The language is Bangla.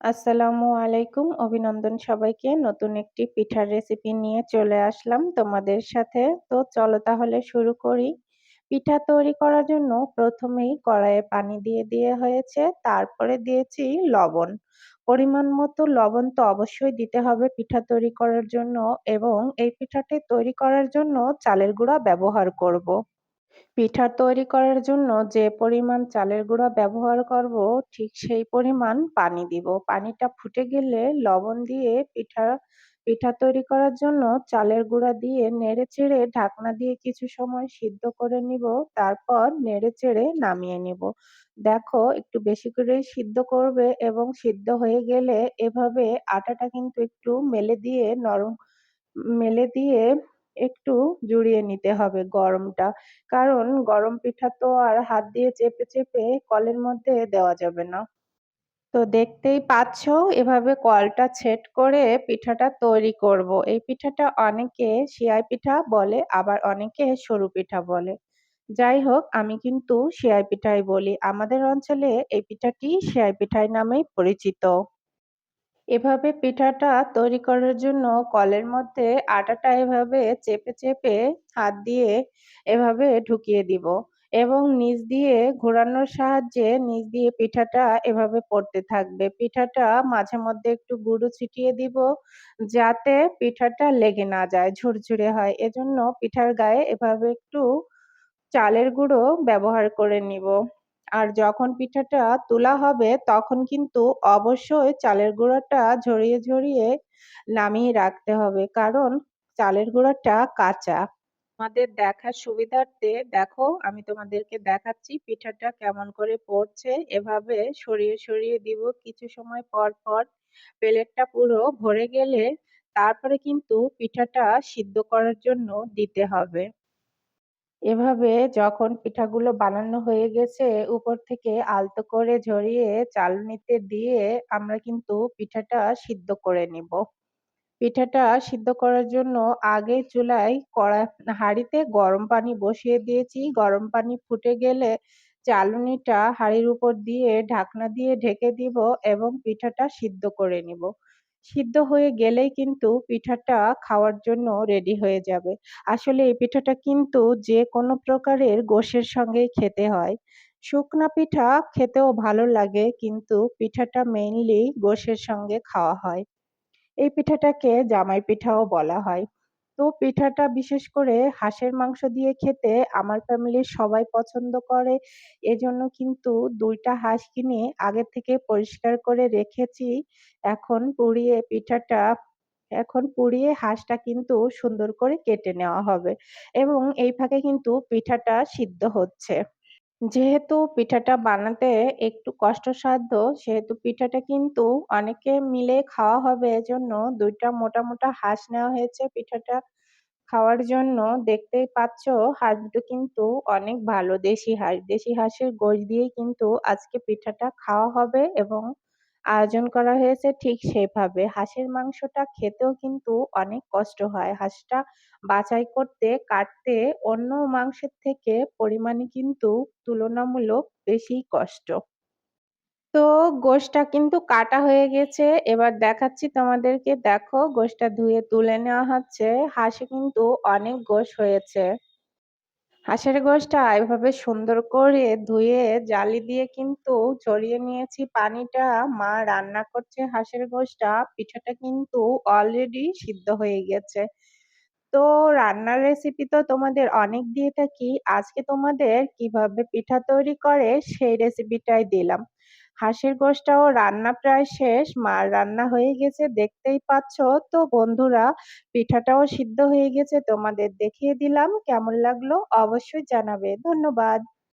আসসালামু আলাইকুম। অভিনন্দন সবাইকে। নতুন একটি পিঠার রেসিপি নিয়ে চলে আসলাম তোমাদের সাথে। তো চলো তাহলে শুরু করি। পিঠা তৈরি করার জন্য প্রথমেই কড়াইয়ে পানি দিয়ে দিয়ে হয়েছে, তারপরে দিয়েছি লবণ। পরিমাণ মতো লবণ তো অবশ্যই দিতে হবে পিঠা তৈরি করার জন্য এবং এই পিঠাটি তৈরি করার জন্য চালের গুঁড়া ব্যবহার করব। পিঠা তৈরি করার জন্য যে পরিমাণ চালের গুঁড়া ব্যবহার করব, ঠিক সেই পরিমাণ পানি দিব। পানিটা ফুটে গেলে লবণ দিয়ে পিঠা পিঠা তৈরি করার জন্য চালের গুঁড়া দিয়ে নেড়ে চেড়ে ঢাকনা দিয়ে কিছু সময় সিদ্ধ করে নিব, তারপর নেড়ে চেড়ে নামিয়ে নিব। দেখো, একটু বেশি করেই সিদ্ধ করবে এবং সিদ্ধ হয়ে গেলে এভাবে আটাটা কিন্তু একটু মেলে দিয়ে নরম, মেলে দিয়ে একটু জুড়িয়ে নিতে হবে গরমটা। কারণ গরম পিঠা তো আর হাত দিয়ে চেপে, চেপে কলের মধ্যে দেওয়া যাবে না। তো দেখতেই পাচ্ছ এভাবে কলটা ছেট করে পিঠাটা তৈরি করব। এই পিঠাটা অনেকে সিয়াই পিঠা বলে আবার অনেকে সরু পিঠা বলে। যাই হোক আমি কিন্তু সিয়াই পিঠাই বলি। আমাদের অঞ্চলে এই পিঠাটি সিয়াই পিঠাই নামেই পরিচিত। এভাবে পিঠাটা তৈরি করার জন্য কলের মধ্যে আটাটা এভাবে চেপে চেপে হাত দিয়ে এভাবে ঢুকিয়ে দিব এবং নিচ দিয়ে ঘোরানোর সাহায্যে নিচ দিয়ে পিঠাটা এভাবে পড়তে থাকবে। পিঠাটা মাঝে মধ্যে একটু গুঁড়ো ছিটিয়ে দিব যাতে পিঠাটা লেগে না যায়, ঝুরঝুরে হয়। এজন্য পিঠার গায়ে এভাবে একটু চালের গুঁড়ো ব্যবহার করে নিব। আর যখন পিঠাটা তোলা হবে, তখন কিন্তু অবশ্যই চালের গুঁড়াটা ঝরিয়ে ঝরিয়ে নামিয়ে রাখতে হবে। কারণ চালের গুঁড়াটা কাঁচা। আমাদের দেখার সুবিধার্থে, দেখো, আমি তোমাদেরকে দেখাচ্ছি পিঠাটা কেমন করে পড়ছে। এভাবে সরিয়ে সরিয়ে দিব। কিছু সময় পর পর প্লেটটা পুরো ভরে গেলে তারপরে কিন্তু পিঠাটা সিদ্ধ করার জন্য দিতে হবে। এভাবে যখন পিঠাগুলো বানানো হয়ে গেছে, উপর থেকে আলতো করে ঝরিয়ে চালনিতে দিয়ে আমরা কিন্তু পিঠাটা সিদ্ধ করে নিব। পিঠাটা সিদ্ধ করার জন্য আগে চুলায় কড়া হাঁড়িতে গরম পানি বসিয়ে দিয়েছি। গরম পানি ফুটে গেলে চালনিটা হাঁড়ির উপর দিয়ে ঢাকনা দিয়ে ঢেকে দিব এবং পিঠাটা সিদ্ধ করে নিব। সিদ্ধ হয়ে গেলেই কিন্তু পিঠাটা খাওয়ার জন্য রেডি হয়ে যাবে। আসলে এই পিঠাটা কিন্তু যে কোনো প্রকারের গোশের সঙ্গেই খেতে হয়। শুকনা পিঠা খেতেও ভালো লাগে, কিন্তু পিঠাটা মেইনলি গোশের সঙ্গে খাওয়া হয়। এই পিঠাটাকে জামাই পিঠাও বলা হয়। তো পিঠাটা বিশেষ করে হাঁসের মাংস দিয়ে খেতে আমার ফ্যামিলির সবাই পছন্দ করে। এজন্য কিন্তু দুইটা হাঁস কিনে আগে থেকে পরিষ্কার করে রেখেছি। এখন পুড়িয়ে পিঠাটা, এখন পুড়িয়ে হাঁসটা কিন্তু সুন্দর করে কেটে নেওয়া হবে। এবং এই ফাঁকে কিন্তু পিঠাটা সিদ্ধ হচ্ছে। যেহেতু পিঠাটা বানাতে একটু কষ্টসাধ্য সেহেতু পিঠাটা কিন্তু অনেকে মিলে খাওয়া হবে। এজন্য দুইটা মোটা মোটা হাঁস নেওয়া হয়েছে পিঠাটা খাওয়ার জন্য। দেখতেই পাচ্ছ হাঁস দুটো কিন্তু অনেক ভালো দেশি হাঁস। দেশি হাঁসের গোশ দিয়েই কিন্তু আজকে পিঠাটা খাওয়া হবে এবং আয়োজন করা হয়েছে ঠিক সেভাবে হাঁসের মাংসটা খেতেও কিন্তু অনেক কষ্ট হয়। হাঁসটা বাছাই করতে, কাটতে অন্য মাংসের থেকে পরিমাণে কিন্তু তুলনামূলক বেশি কষ্ট। তো গোশটা কিন্তু কাটা হয়ে গেছে। এবার দেখাচ্ছি তোমাদেরকে। দেখো, গোশটা ধুয়ে তুলে নেওয়া হচ্ছে। হাঁসে কিন্তু অনেক গোশ হয়েছে। হাঁসের গোশটা এভাবে সুন্দর করে ধুয়ে, জালি দিয়ে কিন্তু ছড়িয়ে নিয়েছি। পানিটা মা রান্না করছে হাঁসের গোশটা। পিঠাটা কিন্তু অলরেডি সিদ্ধ হয়ে গেছে। তো রান্নার রেসিপি তো তোমাদের অনেক দিয়ে থাকি। আজকে তোমাদের কীভাবে পিঠা তৈরি করে সেই রেসিপিটাই দিলাম। হাঁসের গোষ্ঠাও রান্না প্রায় শেষ, মার রান্না হয়ে গেছে, দেখতেই পাচ্ছ। তো বন্ধুরা, পিঠাটাও সিদ্ধ হয়ে গেছে, তোমাদের দেখিয়ে দিলাম, কেমন লাগল অবশ্যই জানাবে। ধন্যবাদ।